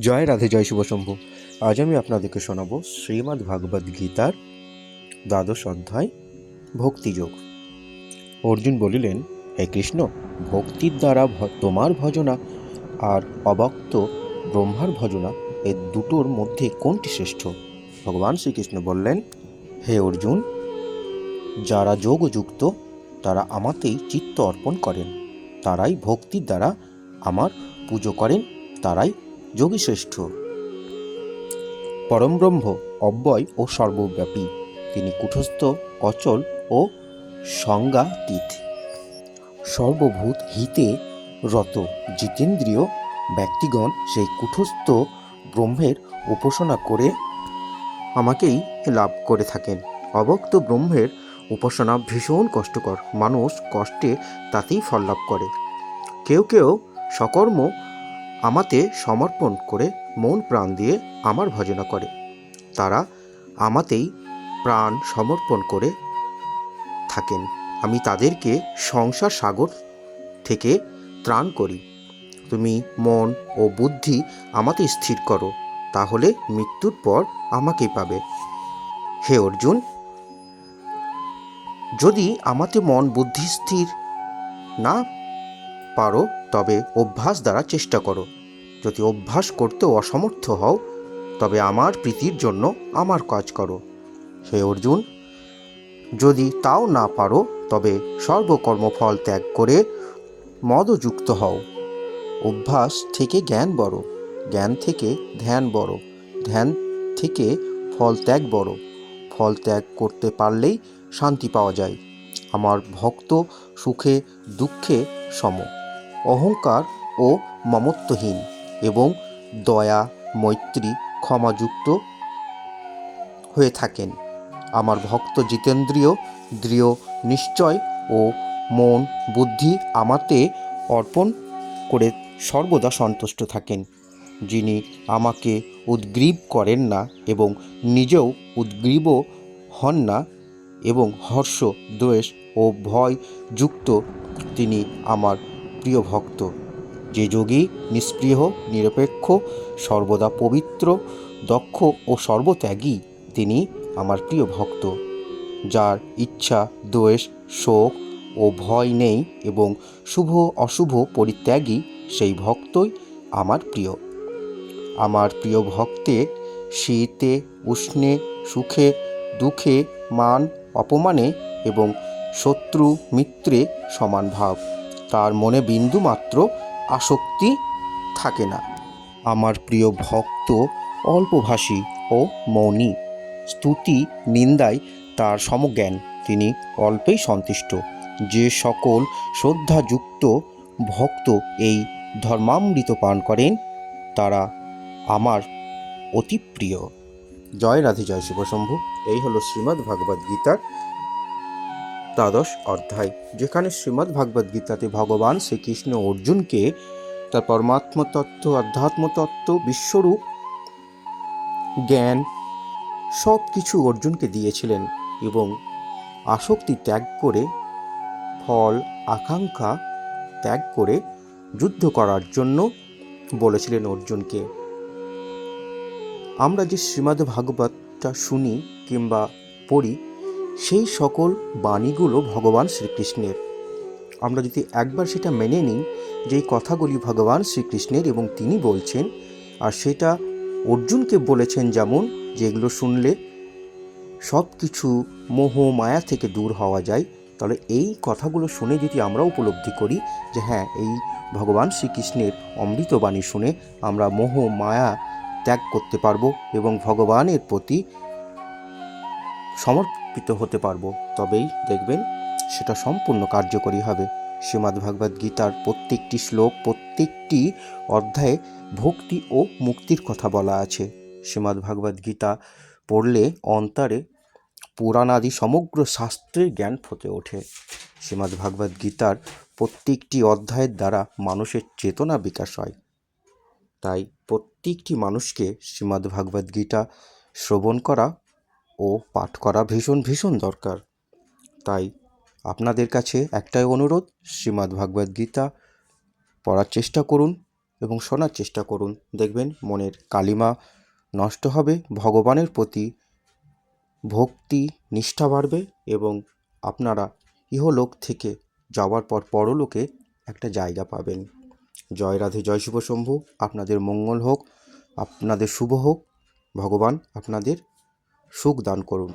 জয় রাধে, জয় শুভ শম্ভু। আজ আমি আপনাদেরকে শোনাবো শ্রীমদ্ ভাগবত গীতার দ্বাদশ অধ্যায় ভক্তিযোগ অর্জুন বলিলেন, হে কৃষ্ণ, ভক্তির দ্বারা তোমার ভজনা আর অবক্ত ব্রহ্মার ভজনা এ দুটোর মধ্যে কোনটি শ্রেষ্ঠ? ভগবান শ্রীকৃষ্ণ বললেন, হে অর্জুন, যারা যোগযুক্ত, তারা আমাতেই চিত্ত অর্পণ করেন। তারাই ভক্তির দ্বারা আমার পুজো করেন, তারাই যোগী শ্রেষ্ঠ পরমব্রহ্ম অব্যয় ও সর্বব্যাপী। তিনি কুঠস্থ অচল ও সংজ্ঞাতীত। সর্বভূত হিতে রত জিতেন্দ্রীয় ব্যক্তিগণ সেই কুঠস্থ ব্রহ্মের উপাসনা করে আমাকেই লাভ করে থাকেন। অবক্ত ব্রহ্মের উপাসনা ভীষণ কষ্টকর। মানুষ কষ্টে তাতেই ফল লাভ করে। কেউ কেউ সকর্ম আমাতে সমর্পণ করে মন প্রাণ দিয়ে আমার ভজনা করে। তারা আমাতেই প্রাণ সমর্পণ করে থাকেন। আমি তাদেরকে সংসার সাগর থেকে ত্রাণ করি। তুমি মন ও বুদ্ধি আমাতে স্থির করো, তাহলে মৃত্যুর পর আমাকেই পাবে। হে অর্জুন, যদি আমাতে মন বুদ্ধি স্থির না পারো তবে অভ্যাস দ্বারা চেষ্টা করো। যদি অভ্যাস করতেও অসমর্থ হও, তবে আমার প্রীতির জন্য আমার কাজ করো। হে অর্জুন, যদি তাও না পারো, তবে সর্বকর্মফল ত্যাগ করে মদযুক্ত হও। অভ্যাস থেকে জ্ঞান বড়, জ্ঞান থেকে ধ্যান বড়, ধ্যান থেকে ফল ত্যাগ বড়। ফল ত্যাগ করতে পারলেই শান্তি পাওয়া যায়। আমার ভক্ত সুখে, দুঃখে সম। অহংকার ও মমত্বহীন এবং দয়া, মৈত্রী, ক্ষমাযুক্ত হয়ে থাকেন। আমার ভক্ত জিতেন্দ্রীয় দৃঢ় নিশ্চয় ও মন, বুদ্ধি আমাতে অর্পণ করে সর্বদা সন্তুষ্ট থাকেন। যিনি আমাকে উদ্গ্রীব করেন না এবং নিজেও উদ্গ্রীব হন না এবং হর্ষ, দ্বেষ ও ভয় যুক্ত, তিনি আমার প্রিয় ভক্ত, যে যোগী নিষ্পৃহ নিরপেক্ষ, সর্বদা পবিত্র, দক্ষ ও সর্বত্যাগী, তিনি আমার প্রিয় ভক্ত। যার ইচ্ছা দ্বেষ শোক ও ভয় নেই এবং শুভ অশুভ পরিত্যাগী, সেই ভক্তই আমার প্রিয়। আমার প্রিয় ভক্তে, শীতে, উষ্ণে, সুখে, দুঃখে, মান, অপমানে এবং শত্রু, মিত্রে সমান ভাব। তার মনে বিন্দু মাত্র আসক্তি থাকে না। আমার প্রিয় ভক্ত, অল্পভাষী ও মৌনী, স্তুতি নিন্দায় তার সমজ্ঞান। তিনি অল্পেই সন্তুষ্ট। যে সকল শ্রদ্ধাযুক্ত ভক্ত এই ধর্মামৃত পান করেন, তারা আমার অতি প্রিয়। জয় রাধে, জয় শিবশম্ভু। এই হলো শ্রীমদ্ ভাগবত গীতার দ্বাদশ অধ্যায়, যেখানে শ্রীমদ্ ভাগবত গীতাতে ভগবান শ্রীকৃষ্ণ অর্জুনকে তার পরমাত্ম তত্ত্ব আধ্যাত্ম তত্ত্ব বিশ্বরূপ, জ্ঞান সব কিছু অর্জুনকে দিয়েছিলেন এবং আসক্তি ত্যাগ করে, ফল, আকাঙ্ক্ষা ত্যাগ করে যুদ্ধ করার জন্য বলেছিলেন অর্জুনকে। আমরা যে শ্রীমদ্ ভাগবতটা শুনি কিংবা পড়ি সেই সকল বাণীগুলো ভগবান শ্রীকৃষ্ণের। আমরা যদি একবার সেটা মেনে নিই যে এই কথাগুলি ভগবান শ্রীকৃষ্ণের এবং তিনি বলছেন, আর সেটা অর্জুনকে বলেছেন যেমন যেগুলো শুনলে সব কিছু মোহ, মায়া থেকে দূর হওয়া যায়, তাহলে এই কথাগুলো শুনে যদি আমরা উপলব্ধি করি যে হ্যাঁ এই ভগবান শ্রীকৃষ্ণের অমৃতবাণী শুনে আমরা মোহ, মায়া ত্যাগ করতে পারব এবং ভগবানের প্রতি সমর্পিত হতে পারব। তবেই দেখবেন সেটা সম্পূর্ণ কার্যকরী হবে। শ্রীমদ্ ভাগবত গীতার প্রত্যেকটি শ্লোক, প্রত্যেকটি অধ্যায়ে ভক্তি ও মুক্তির কথা বলা আছে। শ্রীমদ্ ভাগবত গীতা পড়লে অন্তরে পুরাণাদি সমগ্র শাস্ত্রের জ্ঞান ফুটে ওঠে। শ্রীমদ্ ভাগবত গীতার প্রত্যেকটি অধ্যায়ের দ্বারা মানুষের চেতনা বিকাশ হয়। তাই প্রত্যেকটি মানুষকে শ্রীমদ্ ভাগবত গীতা শ্রবণ করা ও পাঠ করা ভীষণ ভীষণ দরকার। তাই আপনাদের কাছে একটাই অনুরোধ, শ্রীমদ্ ভাগবত গীতা পড়ার চেষ্টা করুন এবং শোনার চেষ্টা করুন। দেখবেন মনের কালিমা নষ্ট হবে, ভগবানের প্রতি ভক্তি, নিষ্ঠা বাড়বে এবং আপনারা ইহলোক থেকে যাওয়ার পর পরলোকে একটা জায়গা পাবেন। জয় রাধে, জয় শুভ শম্ভু। আপনাদের মঙ্গল হোক, আপনাদের শুভ হোক। ভগবান আপনাদের সুখ দান করুন।